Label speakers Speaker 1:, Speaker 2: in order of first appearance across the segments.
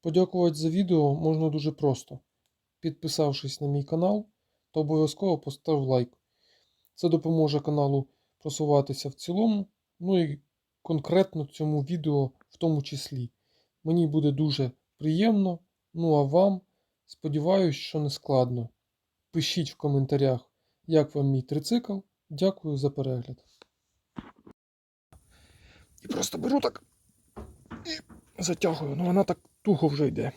Speaker 1: Подякувати за відео можна дуже просто. Підписавшись на мій канал та обов'язково постав лайк. Це допоможе каналу просуватися в цілому, ну і конкретно цьому відео в тому числі. Мені буде дуже приємно. Ну а вам сподіваюсь, що не складно. Пишіть в коментарях, як вам мій трицикл. Дякую за перегляд. І просто беру так затягую. Ну вона так туго вже йде.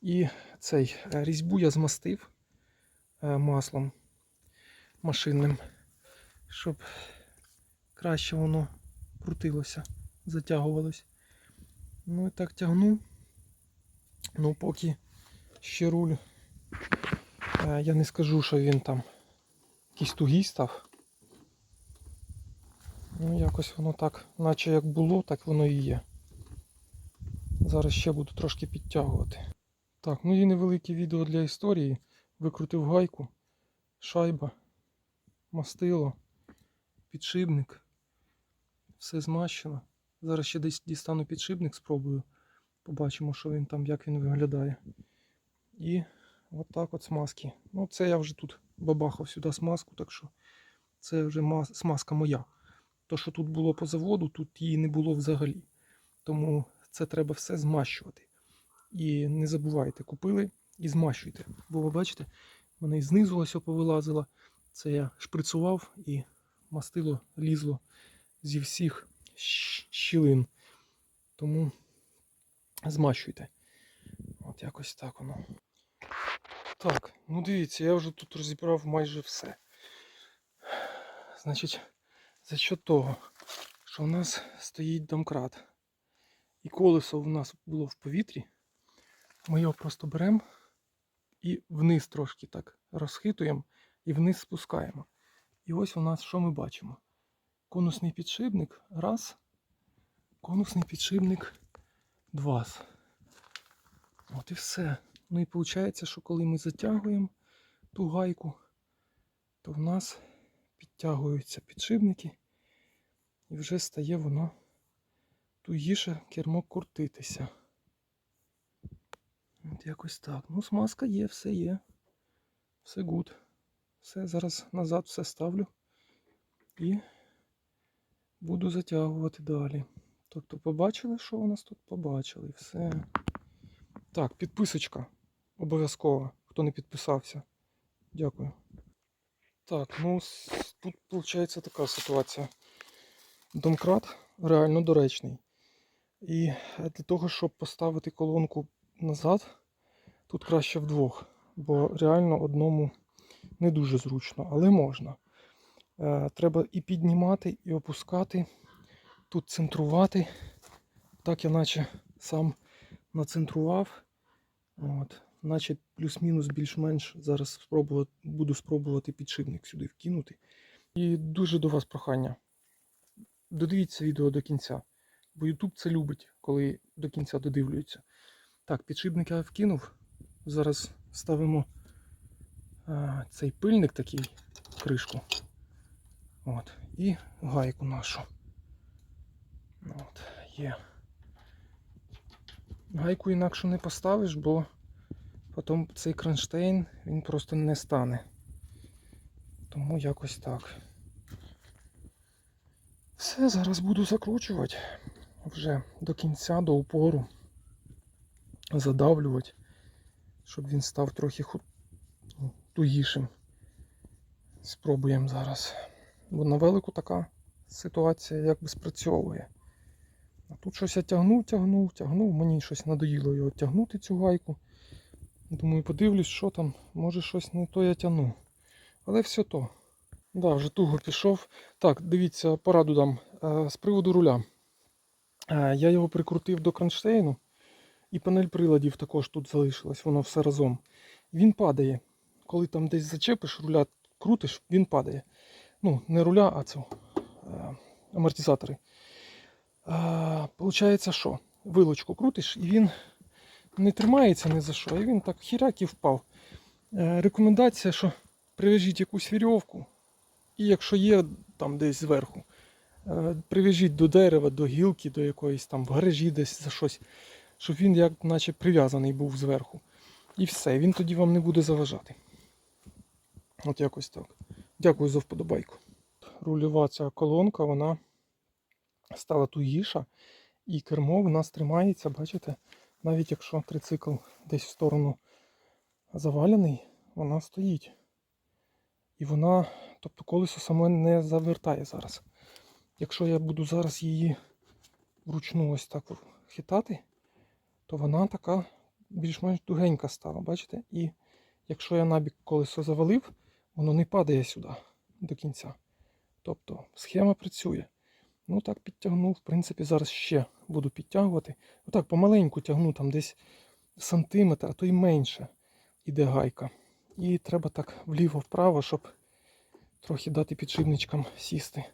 Speaker 1: І цей е, різьбу я змастив е, маслом машинним, щоб краще воно крутилося, затягувалось. Ну і так тягну. Ну, поки ще руль. Е, Я не скажу, що він там якийсь тугий став. Ну, якось воно так, наче як було, так воно і є. Зараз ще буду трошки підтягувати. Так, ну і невелике відео для історії. Викрутив гайку, шайба, мастило, підшипник. Все змащено. Зараз ще десь дістану підшипник, спробую. Побачимо, що він там, як він виглядає. І от так от смазки. Ну, це я вже тут бабахав сюди смазку, так що це вже смазка моя. То, що тут було по заводу, тут її не було взагалі. Тому це треба все змащувати. І не забувайте, купили і змащуйте. Бо ви бачите, в мене і знизу ось повилазило. Це я шприцував і мастило лізло зі всіх щілин. Тому змащуйте. От якось так воно. Так, ну дивіться, я вже тут розібрав майже все. Значить, за що того, що у нас стоїть домкрат. І колесо у нас було в повітрі. Ми його просто беремо і вниз трошки так розхитуємо і вниз спускаємо. І ось у нас що ми бачимо? Конусний підшипник раз, конусний підшипник два. От і все. Ну і виходить, що коли ми затягуємо ту гайку, то в нас підтягуються підшипники і вже стає воно тугіше кермо крутитися. От якось так. Ну, смазка є, все є. Все гуд. Все, зараз назад все ставлю і буду затягувати далі. Тобто побачили, що у нас тут? Побачили. Все. Так, підписочка. Обов'язково. Хто не підписався. Дякую. Так, ну тут виходить така ситуація. Домкрат реально доречний. І е, для того, щоб поставити колонку назад, тут краще вдвох, бо реально одному не дуже зручно, але можна. Е, Треба і піднімати, і опускати, тут центрувати. Так я наче сам нацентрував. От. Наче плюс-мінус більш-менш зараз спробувати, буду спробувати підшипник сюди вкинути. І дуже до вас прохання. Додивіться відео до кінця. Бо YouTube це любить, коли до кінця додивлюється. Так, підшипник я вкинув. Зараз ставимо а, цей пильник такий, кришку. От. І гайку нашу. От, є. Гайку інакше не поставиш, бо потім цей кронштейн він просто не стане. Тому якось так. Все, зараз буду закручувати вже до кінця, до упору. Задавлювати, щоб він став трохи ну, тугішим. Спробуємо зараз. Бо на велику така ситуація якби спрацьовує. А тут щось я тягнув, тягнув, тягнув. Мені щось надоїло його тягнути цю гайку. Думаю, подивлюсь, що там. Може щось не то я тягну. Але все то. Да, вже туго пішов. Так, дивіться, пораду дам. Е, З приводу руля. Е, Я його прикрутив до кронштейну. І панель приладів також тут залишилась, воно все разом. Він падає. Коли там десь зачепиш, руля крутиш, він падає. Ну, не руля, а цю е, амортизатори. Е, Получається, що? Вилочку крутиш, і він не тримається ні за що, і він так хіряк і впав. Рекомендація, що прив'яжіть якусь вірьовку, і якщо є там десь зверху, прив'яжіть до дерева, до гілки, до якоїсь там в гаражі десь за щось, щоб він як наче прив'язаний був зверху. І все, він тоді вам не буде заважати. От якось так. Дякую за вподобайку. Рульова ця колонка, вона стала тугіша, і кермо в нас тримається, бачите, навіть якщо трицикл десь в сторону завалений, вона стоїть. І вона, тобто колесо саме не завертає зараз. Якщо я буду зараз її вручну ось так хитати, то вона така більш-менш тугенька стала, бачите? І якщо я набік колесо завалив, воно не падає сюди до кінця. Тобто схема працює. Ну так підтягнув. В принципі, зараз ще буду підтягувати. Отак помаленьку тягну, там десь сантиметр, а то й менше іде гайка. І треба так вліво-вправо, щоб трохи дати підшипничкам сісти.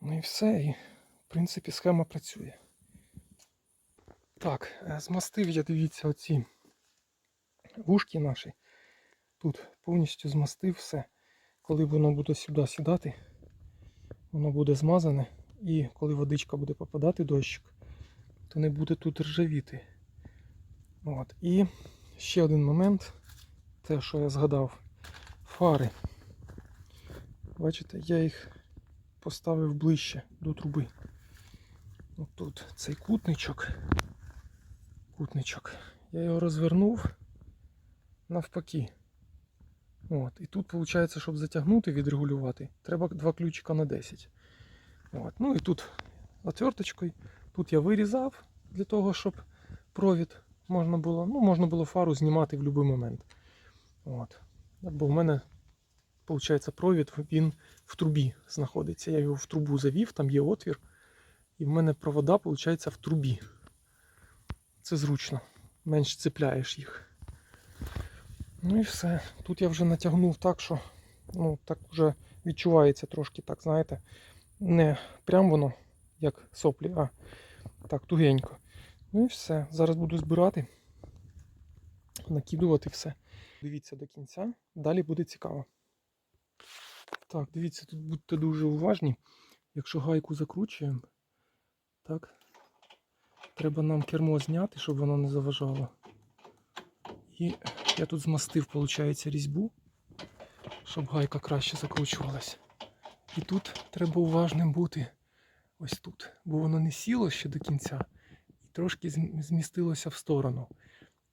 Speaker 1: Ну і все. І в принципі схема працює. Так, е, змастив я, дивіться, оці вушки наші. Тут повністю змастив все. Коли воно буде сюди сідати, воно буде змазане. І коли водичка буде попадати дощик, то не буде тут ржавіти. От. І ще один момент, те, що я згадав, фари. Бачите, я їх поставив ближче до труби. От тут цей кутничок. Кутничок. Я його розвернув навпаки. От. І тут, виходить, щоб затягнути, відрегулювати, треба два ключика на 10. От. Ну і тут отверточкою. Тут я вирізав для того, щоб провід можна було, ну, можна було фару знімати в будь-який момент. От. Бо в мене, виходить, провід він в трубі знаходиться. Я його в трубу завів, там є отвір. І в мене провода, виходить, в трубі. Це зручно. Менш цепляєш їх. Ну і все. Тут я вже натягнув так, що ну, так вже відчувається трошки, так, знаєте, не прям воно, як соплі, а так тугенько. Ну і все. Зараз буду збирати, накидувати все. Дивіться до кінця, далі буде цікаво. Так, дивіться, тут будьте дуже уважні. Якщо гайку закручуємо, так, треба нам кермо зняти, щоб воно не заважало. І я тут змастив, виходить, різьбу, щоб гайка краще закручувалась. І тут треба уважним бути ось тут, бо воно не сіло ще до кінця і трошки змістилося в сторону.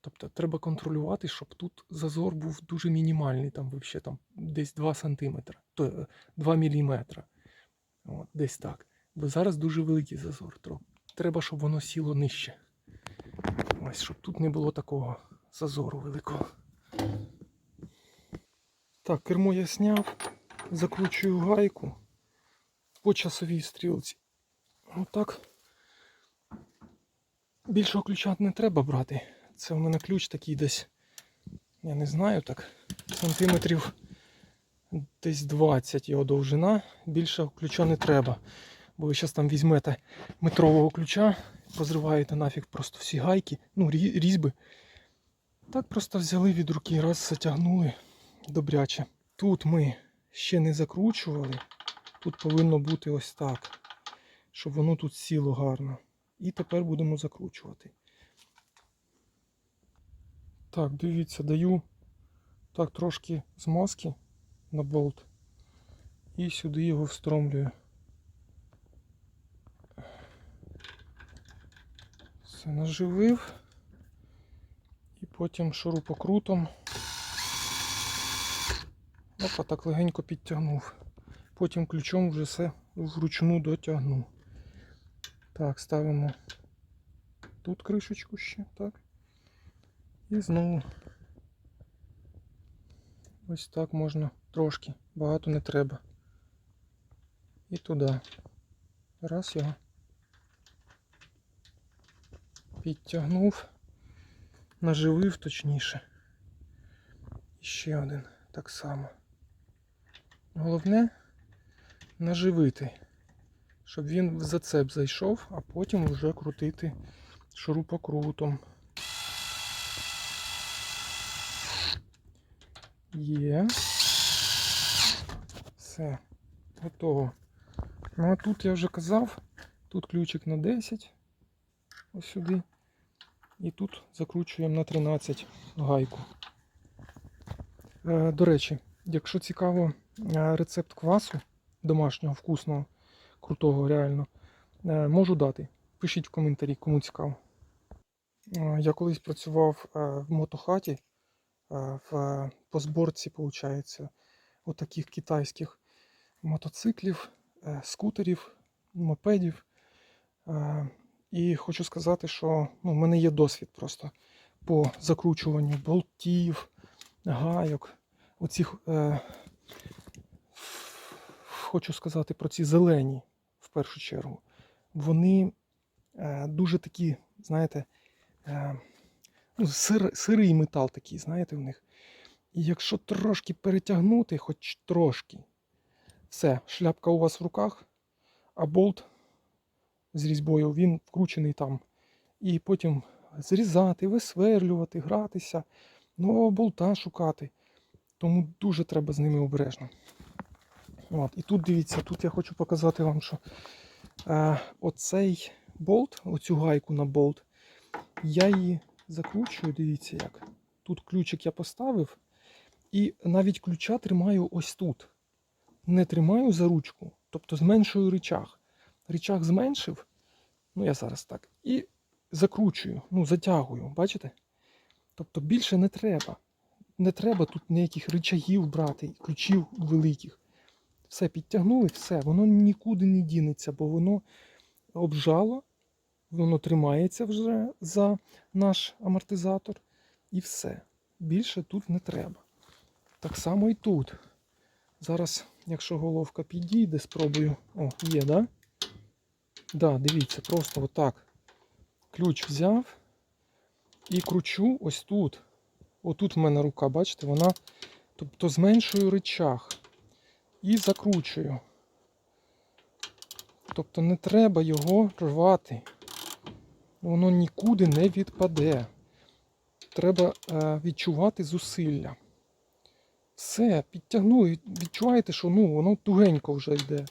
Speaker 1: Тобто треба контролювати, щоб тут зазор був дуже мінімальний, там взагалі там десь 2 см, то е, 2 мм. От, десь так. Бо зараз дуже великий зазор. Треба, щоб воно сіло нижче. Ось, щоб тут не було такого зазору великого. Так, кермо я зняв, закручую гайку по часовій стрілці. Отак. Більшого ключа не треба брати. Це в мене ключ такий десь, я не знаю, так, сантиметрів десь 20 його довжина. Більшого ключа не треба. Бо ви зараз там візьмете метрового ключа, розриваєте нафіг просто всі гайки, ну, різьби. Так просто взяли від руки, раз затягнули добряче. Тут ми ще не закручували. Тут повинно бути ось так, щоб воно тут сіло гарно. І тепер будемо закручувати. Так, дивіться, даю так трошки змазки на болт. І сюди його встромлюю. Все наживив. І потім шурупокрутом. Опа, так легенько підтягнув. Потім ключом вже все вручну дотягну. Так, ставимо тут кришечку ще, так. І знову ось так можна трошки, багато не треба. І туди. Раз його підтягнув, наживив точніше. І ще один так само. Головне наживити, щоб він в зацеп зайшов, а потім вже крутити шурупокрутом. Є. Все, готово. Ну а тут я вже казав, тут ключик на 10. Ось сюди. І тут закручуємо на 13 гайку. Е, До речі, якщо цікаво е, рецепт квасу домашнього, вкусного, крутого, реально, е, можу дати. Пишіть в коментарі, кому цікаво. Я колись працював в мотохаті в, по зборці, виходить, отаких китайських мотоциклів, е, скутерів, мопедів. І хочу сказати, що ну, в мене є досвід просто по закручуванню болтів, гайок. Оцих, е, хочу сказати про ці зелені в першу чергу. Вони е, дуже такі, знаєте, е, ну, сир, сирий метал такий, знаєте, в них. І якщо трошки перетягнути, хоч трошки, все, шляпка у вас в руках, а болт з різьбою він вкручений там. І потім зрізати, висверлювати, гратися, нового болта шукати. Тому дуже треба з ними обережно. От. І тут дивіться, тут я хочу показати вам, що е, оцей болт, оцю гайку на болт, я її закручую, дивіться як. Тут ключик я поставив, і навіть ключа тримаю ось тут. Не тримаю за ручку, тобто зменшую рычаг. Рычаг зменшив, ну я зараз так, і закручую, ну затягую, бачите? Тобто більше не треба. Не треба тут ніяких рычагів брати, ключів великих. Все підтягнули, все, воно нікуди не дінеться, бо воно обжало, воно тримається вже за наш амортизатор. І все. Більше тут не треба. Так само і тут. Зараз, якщо головка підійде, спробую. О, є, да? Да, дивіться, просто отак. Ключ взяв і кручу ось тут. Отут в мене рука, бачите, вона. Тобто зменшую рычаг і закручую. Тобто не треба його рвати. Воно нікуди не відпаде. Треба е, відчувати зусилля. Все, підтягнули, відчуваєте, що ну, воно тугенько вже йде.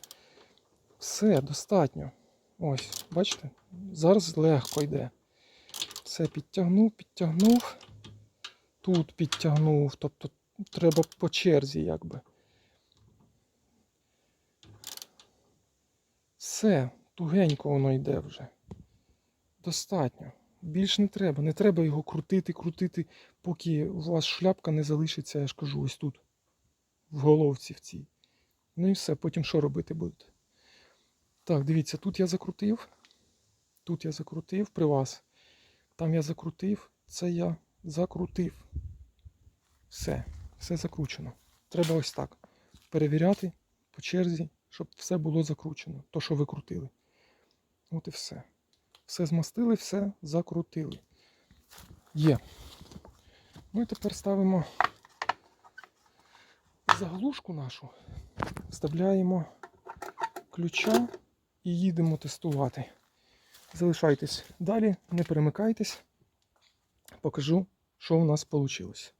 Speaker 1: Все, достатньо. Ось, бачите? Зараз легко йде. Все, підтягнув, підтягнув. Тут підтягнув. Тобто треба по черзі, якби. Все, тугенько воно йде вже. Достатньо. Більш не треба. Не треба його крутити, крутити, поки у вас шляпка не залишиться, я ж кажу, ось тут. В головці в цій. Ну і все, потім що робити будете? Так, дивіться, тут я закрутив. Тут я закрутив при вас. Там я закрутив, це я закрутив. Все, все закручено. Треба ось так. Перевіряти по черзі, щоб все було закручено. То, що ви крутили. От і все. Все змастили, все закрутили. Є. Ну і тепер ставимо заглушку нашу, вставляємо ключа і їдемо тестувати. Залишайтесь далі, не перемикайтесь. Покажу, що у нас вийшло.